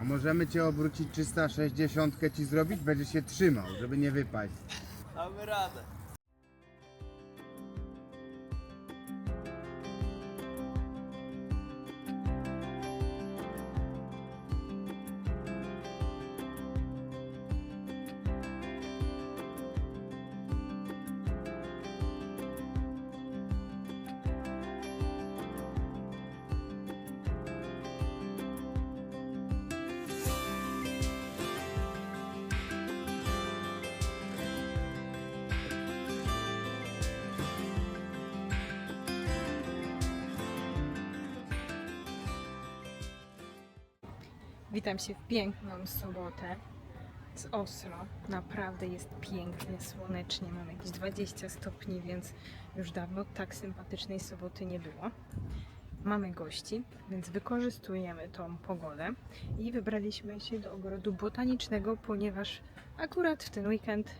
A możemy cię obrócić 360 ci zrobić? Będzie się trzymał, żeby nie wypaść. Damy radę. Witam się w piękną sobotę z Oslo. Naprawdę jest pięknie, słonecznie. Mam jakieś 20 stopni, więc już dawno tak sympatycznej soboty nie było. Mamy gości, więc wykorzystujemy tą pogodę i wybraliśmy się do ogrodu botanicznego, ponieważ akurat w ten weekend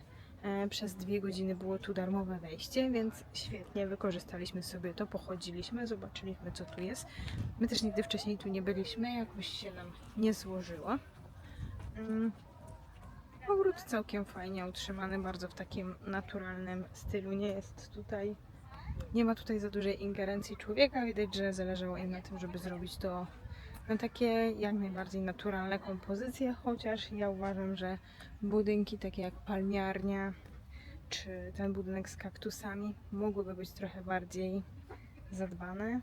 przez dwie godziny było tu darmowe wejście, więc świetnie wykorzystaliśmy sobie to, pochodziliśmy, zobaczyliśmy co tu jest. My też nigdy wcześniej tu nie byliśmy, jakoś się nam nie złożyło. Mm. Ogród całkiem fajnie utrzymany, bardzo w takim naturalnym stylu. Nie jest tutaj, nie ma tutaj za dużej ingerencji człowieka. Widać, że zależało im na tym, żeby zrobić to na takie jak najbardziej naturalne kompozycje, chociaż ja uważam, że budynki takie jak palmiarnia czy ten budynek z kaktusami mogłyby być trochę bardziej zadbane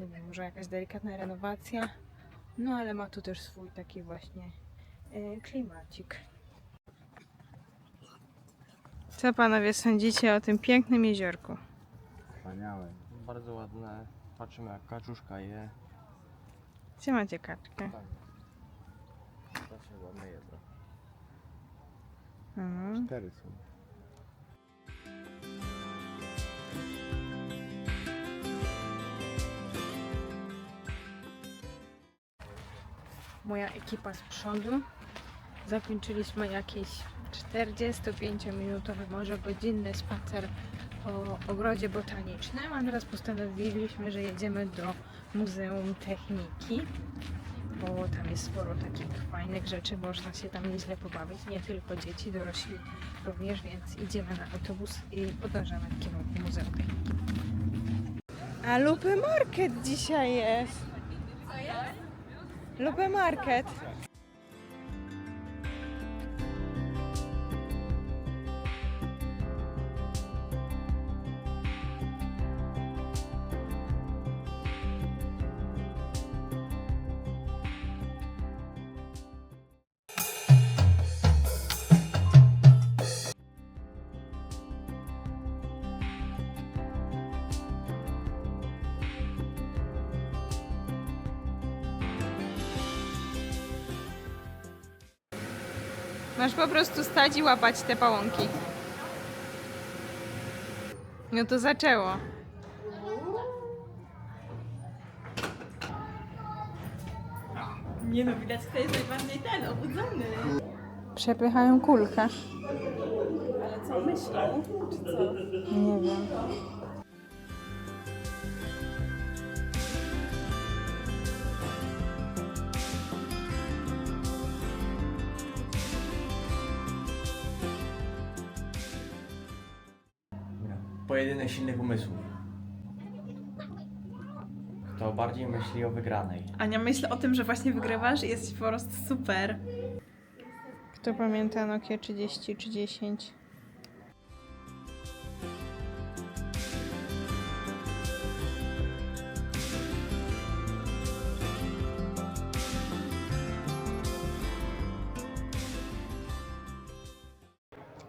nie wiem, może jakaś delikatna renowacja. No ale ma tu też swój taki właśnie e, klimacik. Co panowie sądzicie o tym pięknym jeziorku? Wspaniałe. Bardzo ładne. Patrzymy jak kaczuszka je. Gdzie macie kaczkę? Zawsze ładne jedzą. Mhm. Cztery są. Moja ekipa z przodu. Zakończyliśmy jakieś 45-minutowy, może godzinny spacer po ogrodzie botanicznym, a teraz postanowiliśmy, że jedziemy do Muzeum Techniki, bo tam jest sporo takich fajnych rzeczy, można się tam nieźle pobawić, nie tylko dzieci, dorośli również, więc idziemy na autobus i podążamy w kierunku Muzeum Techniki. A Lupy Market dzisiaj jest. Lupy Market. Masz po prostu stać i łapać te pałąki. No to zaczęło. Nie no, widać kto jest najbardziej ten, obudzony. Przepychają kulkę. Ale co myślą? Czy co? Nie wiem. Pojedynek silnych umysłów. Kto bardziej myśli o wygranej. Ania, myśl o tym, że właśnie wygrywasz i jest po prostu super. Kto pamięta Nokia 30 czy 10?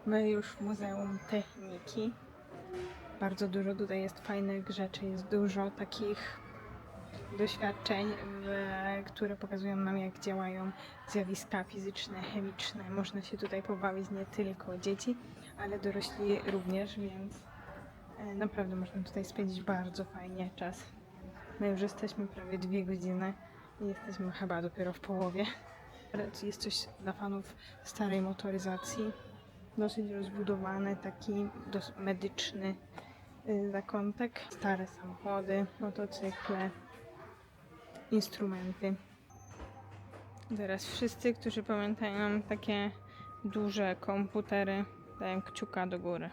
My już w Muzeum Techniki. Bardzo dużo tutaj jest fajnych rzeczy, jest dużo takich doświadczeń, które pokazują nam, jak działają zjawiska fizyczne, chemiczne. Można się tutaj pobawić nie tylko dzieci, ale dorośli również, więc e, naprawdę można tutaj spędzić bardzo fajnie czas. My już jesteśmy prawie dwie godziny i jesteśmy chyba dopiero w połowie. Jest coś dla fanów starej motoryzacji. Dosyć rozbudowany, taki medyczny zakątek. Stare samochody, motocykle, instrumenty. Teraz wszyscy, którzy pamiętają takie duże komputery, dają kciuka do góry.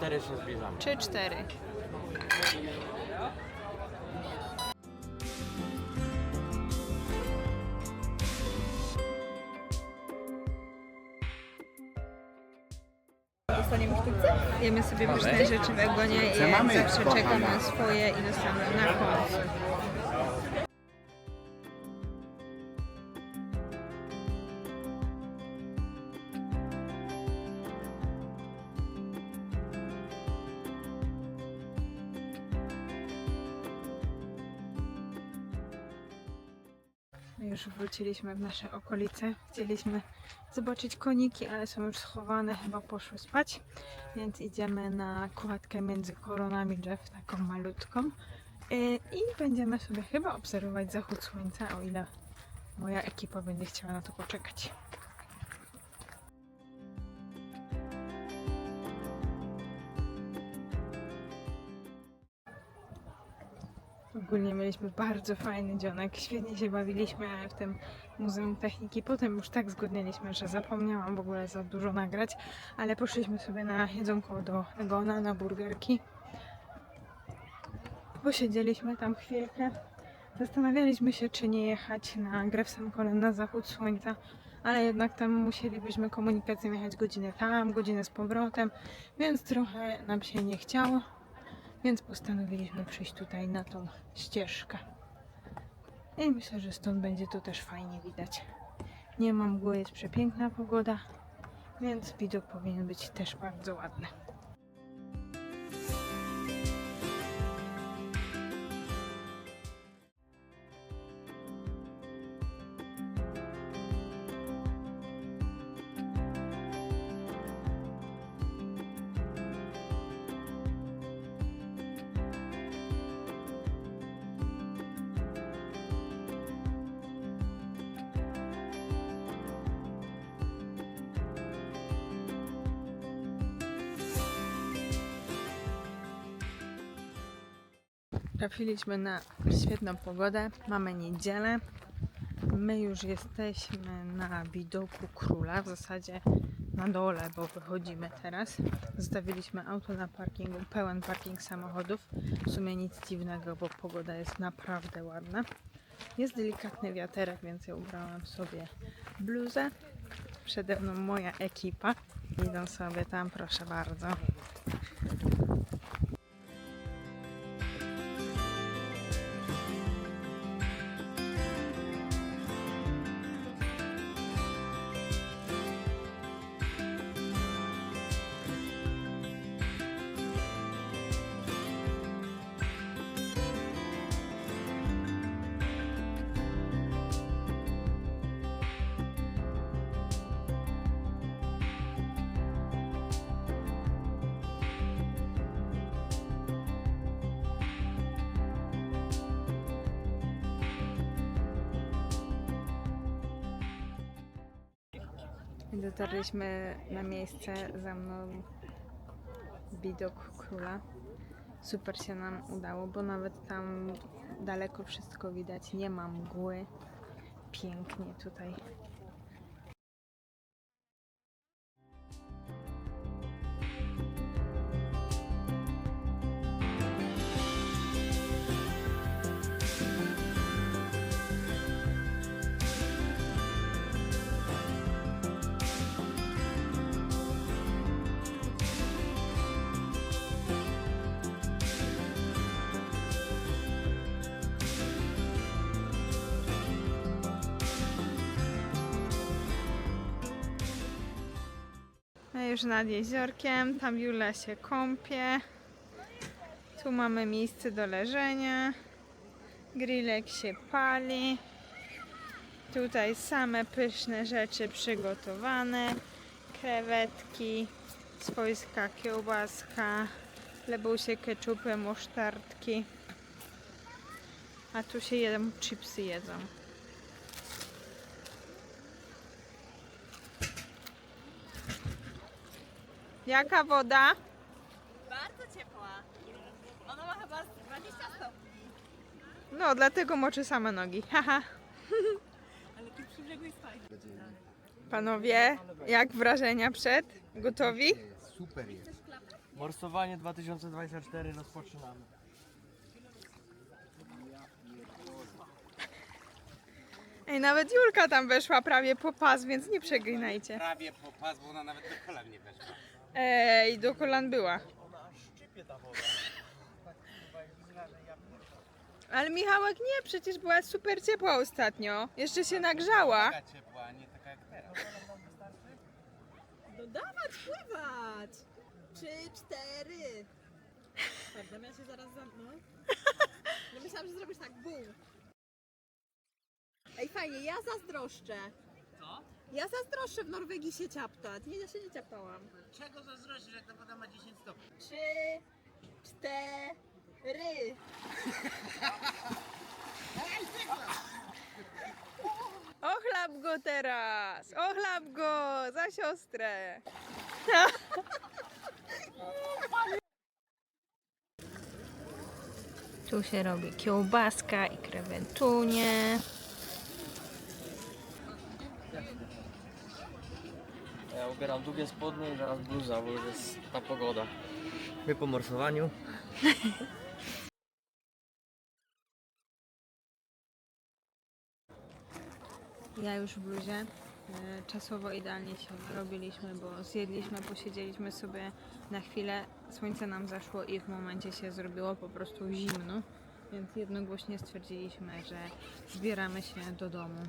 Cztery się zbliżamy. Czy cztery? Jemy sobie pyszne rzeczy w Egonie i jak zawsze czekam na swoje i dostanę na końcu. Wróciliśmy w nasze okolice. Chcieliśmy zobaczyć koniki, ale są już schowane, chyba poszły spać. Więc idziemy na kładkę między koronami drzew, taką malutką. Yy, I będziemy sobie chyba obserwować zachód słońca, o ile moja ekipa będzie chciała na to poczekać. Ogólnie mieliśmy bardzo fajny dzionek, świetnie się bawiliśmy w tym Muzeum Techniki. Potem już tak zgodnialiśmy, że zapomniałam w ogóle za dużo nagrać, ale poszliśmy sobie na jedzonko do Egona, na burgerki. Posiedzieliśmy tam chwilkę. Zastanawialiśmy się, czy nie jechać na grę w Sankolen na zachód słońca, ale jednak tam musielibyśmy komunikacją jechać godzinę tam, godzinę z powrotem, więc trochę nam się nie chciało. Więc postanowiliśmy przyjść tutaj na tą ścieżkę. I myślę, że stąd będzie to też fajnie widać. Nie ma mgły, jest przepiękna pogoda, więc widok powinien być też bardzo ładny. Trafiliśmy na świetną pogodę. Mamy niedzielę. My już jesteśmy na widoku króla, w zasadzie na dole, bo wychodzimy teraz. Zostawiliśmy auto na parkingu, pełen parking samochodów. W sumie nic dziwnego, bo pogoda jest naprawdę ładna. Jest delikatny wiaterek, więc ja ubrałam sobie bluzę. Przede mną moja ekipa. Idą sobie tam, proszę bardzo. Dotarliśmy na miejsce za mną widok króla. Super się nam udało, bo nawet tam daleko wszystko widać, nie ma mgły. Pięknie tutaj. Już nad jeziorkiem, tam Jula się kąpie. Tu mamy miejsce do leżenia. Grillek się pali. Tutaj same pyszne rzeczy przygotowane. Krewetki, swojska kiełbaska, chlebosie, keczupy, musztardki. A tu się jedzą, chipsy jedzą. Jaka woda? Bardzo ciepła. Ona ma chyba 20 stopni. No, dlatego moczy same nogi. Haha. Ale tu przy brzegu jest fajnie. Panowie, jak wrażenia przed? Gotowi? Super jest. Morsowanie 2024 rozpoczynamy. Ej, nawet Julka tam weszła prawie po pas, więc nie przeginajcie. Prawie po pas, bo ona nawet do kolan nie weszła. Ej, do kolan była. Ale Michałek nie, przecież była super ciepła ostatnio. Jeszcze się nagrzała. Taka ciepła, a nie taka jak teraz. No dawać, pływać! Trzy, cztery. Prawda, ja się zaraz zamknę. No myślałam, że zrobisz tak bum. Ej, fajnie, ja zazdroszczę. Ja zazdroszczę w Norwegii się ciaptać. Nie, ja się nie ciaptałam. Czego zazdrościsz, jak ta woda ma 10 stopni? Trzy, cztery. Ochlap go teraz! Ochlap go za siostrę! Tu się robi kiełbaska i krewentunie. Ja ubieram długie spodnie i zaraz bluza, bo już jest ta pogoda. My po morsowaniu. Ja już w bluzie. E, Czasowo idealnie się robiliśmy, bo zjedliśmy, posiedzieliśmy sobie na chwilę. Słońce nam zaszło i w momencie się zrobiło po prostu zimno. Więc jednogłośnie stwierdziliśmy, że zbieramy się do domu.